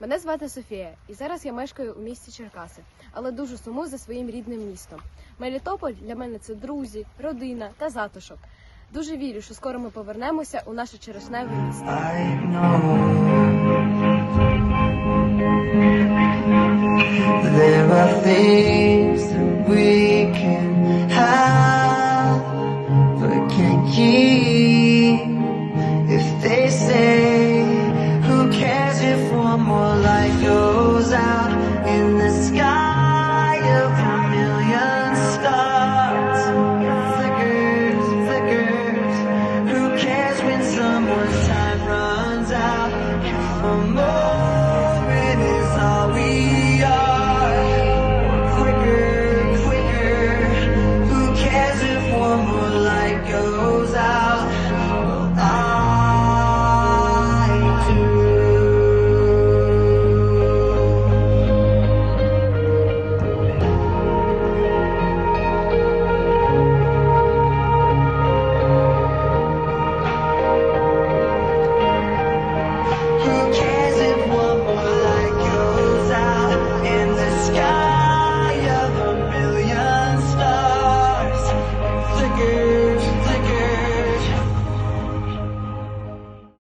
Мене звати Софія, і зараз я мешкаю у місті Черкаси, але дуже сумую за своїм рідним містом. Мелітополь для мене це друзі, родина та затишок. Дуже вірю, що скоро ми повернемося у наше черешневе місто. There are things that we more light goes out in the sky of a million stars. Flickers, flickers. Who cares when someone's time runs out?